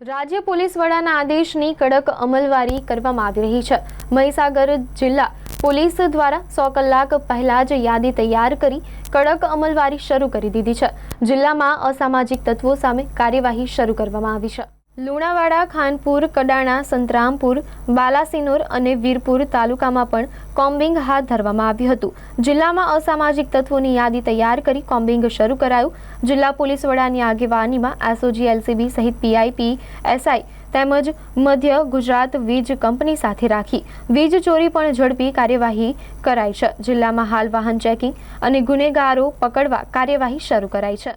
રાજ્ય પોલીસ વડાના આદેશની કડક અમલવારી કરવામાં આવી રહી છે. મહીસાગર જિલ્લા પોલીસ દ્વારા સો કલાક પહેલા જ યાદી તૈયાર કરી કડક અમલવારી શરૂ કરી દીધી છે. જિલ્લામાં અસામાજિક તત્વો સામે કાર્યવાહી શરૂ કરવામાં આવી છે. લુણાવાડા, ખાનપુર, કડાણા, સંતરામપુર, બાલાસિનોર અને વીરપુર તાલુકામાં પણ કોમ્બિંગ હાથ ધરવામાં આવ્યું હતું. જિલ્લામાં અસામાજિક તત્વોની યાદી તૈયાર કરી કોમ્બિંગ શરૂ કરાયું. જિલ્લા પોલીસ વડાની આગેવાનીમાં એસઓજી, એલસીબી સહિત પીઆઈપી, એસઆઈ તેમજ મધ્ય ગુજરાત વીજ કંપની સાથે રાખી. વીજ ચોરી પણ ઝડપી કાર્યવાહી કરાઈ છે. જિલ્લામાં હાલ વાહન ચેકિંગ અને ગુનેગારો પકડવા કાર્યવાહી શરૂ કરાઈ છે.